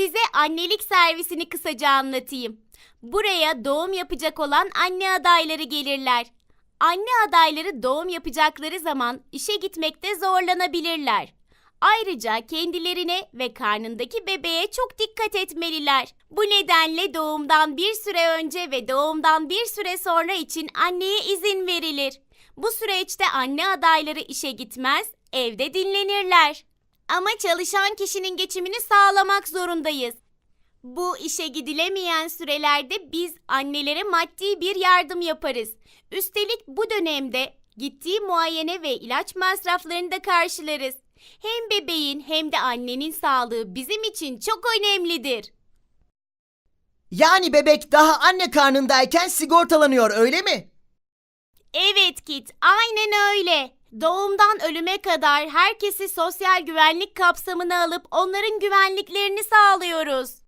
Size annelik servisini kısaca anlatayım. Buraya doğum yapacak olan anne adayları gelirler. Anne adayları doğum yapacakları zaman işe gitmekte zorlanabilirler. Ayrıca kendilerine ve karnındaki bebeğe çok dikkat etmeliler. Bu nedenle doğumdan bir süre önce ve doğumdan bir süre sonra için anneye izin verilir. Bu süreçte anne adayları işe gitmez, evde dinlenirler. Ama çalışan kişinin geçimini sağlamak zorundayız. Bu işe gidilemeyen sürelerde biz annelere maddi bir yardım yaparız. Üstelik bu dönemde gittiği muayene ve ilaç masraflarını da karşılarız. Hem bebeğin hem de annenin sağlığı bizim için çok önemlidir. Yani bebek daha anne karnındayken sigortalanıyor öyle mi? Evet Kit, aynen öyle. Doğumdan ölüme kadar herkesi sosyal güvenlik kapsamına alıp onların güvenliklerini sağlıyoruz.